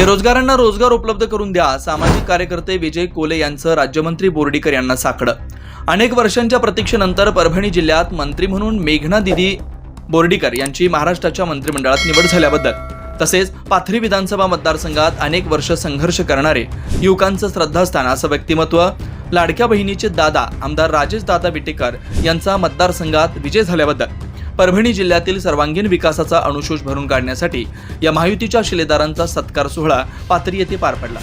बेरोजगारांना रोजगार उपलब्ध करून द्या सामाजिक कार्यकर्ते विजय कोले यांचं राज्यमंत्री बोर्डीकर यांना साकडं. अनेक वर्षांच्या प्रतीक्षेनंतर परभणी जिल्ह्यात मंत्री म्हणून मेघना दिदी बोर्डीकर यांची महाराष्ट्राच्या मंत्रिमंडळात निवड झाल्याबद्दल. तसेच पाथरी विधानसभा मतदारसंघात अनेक वर्ष संघर्ष करणारे युवकांचं श्रद्धास्थान असं व्यक्तिमत्व लाडक्या बहिणीचे दादा आमदार राजेश दादा विटेकर यांचा मतदारसंघात विजय झाल्याबद्दल. परभणी जिल्ह्यातील सर्वांगीण विकासाचा अनुशोष भरून काढण्यासाठी या महायुतीच्या शिलेदारांचा सत्कार सोहळा पाथरी येथे पार पडला.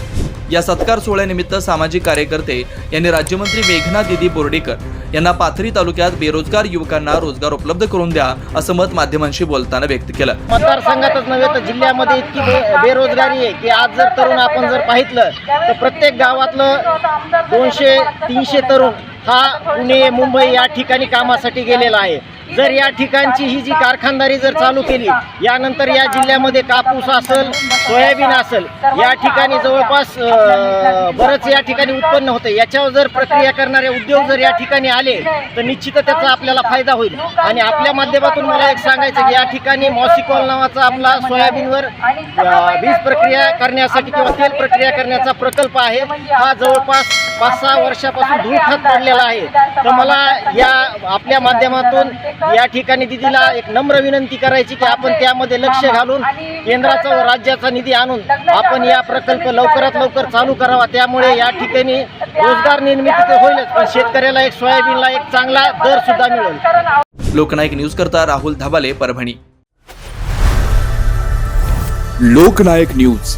या सत्कार सोहळ्यानिमित्त सामाजिक कार्यकर्ते यांनी राज्यमंत्री मेघना दिदी बोर्डीकर यांना पाथरी तालुक्यात बेरोजगार युवकांना रोजगार उपलब्ध करून द्या असं मत माध्यमांशी बोलताना व्यक्त केलं. मतदारसंघातच नव्हे तर जिल्ह्यामध्ये इतकी बेरोजगारी आहे की आज जर तरुण आपण जर पाहितलं तर प्रत्येक गावातलं दोनशे तीनशे तरुण हा पुणे मुंबई या ठिकाणी कामासाठी गेलेला आहे. जर या ठिकाणची ही जी कारखानदारी जर चालू केली यानंतर या जिल्ह्यामध्ये कापूस असेल सोयाबीन असेल या ठिकाणी जवळपास बरंच या ठिकाणी उत्पन्न होतं. याच्यावर जर प्रक्रिया करणारे उद्योग जर या ठिकाणी आले तर निश्चितच त्याचा आपल्याला फायदा होईल. आणि आपल्या माध्यमातून मला एक सांगायचं की या ठिकाणी मॉसिकॉल नावाचा आपला सोयाबीनवर वीज बीज प्रक्रिया करण्यासाठी किंवा तेल प्रक्रिया करण्याचा प्रकल्प आहे. हा जवळपास पाच सहा वर्षापासून धूळखात पडलेला आहे. तर मला या आपल्या माध्यमातून या ठिकाणी दिदीला एक नम्र विनंती करायची की आपण त्यामध्ये लक्ष घालून केंद्राचा व राज्याचा निधी आणून आपण या प्रकल्प लवकरात लवकर चालू करावा. त्यामुळे या ठिकाणी रोजगार निर्मिती तर होईलच पण शेतकऱ्याला एक सोयाबीनला एक चांगला दर सुद्धा मिळेल. लोकनायक न्यूज करता राहुल धाबाले परभणी. लोकनायक न्यूज.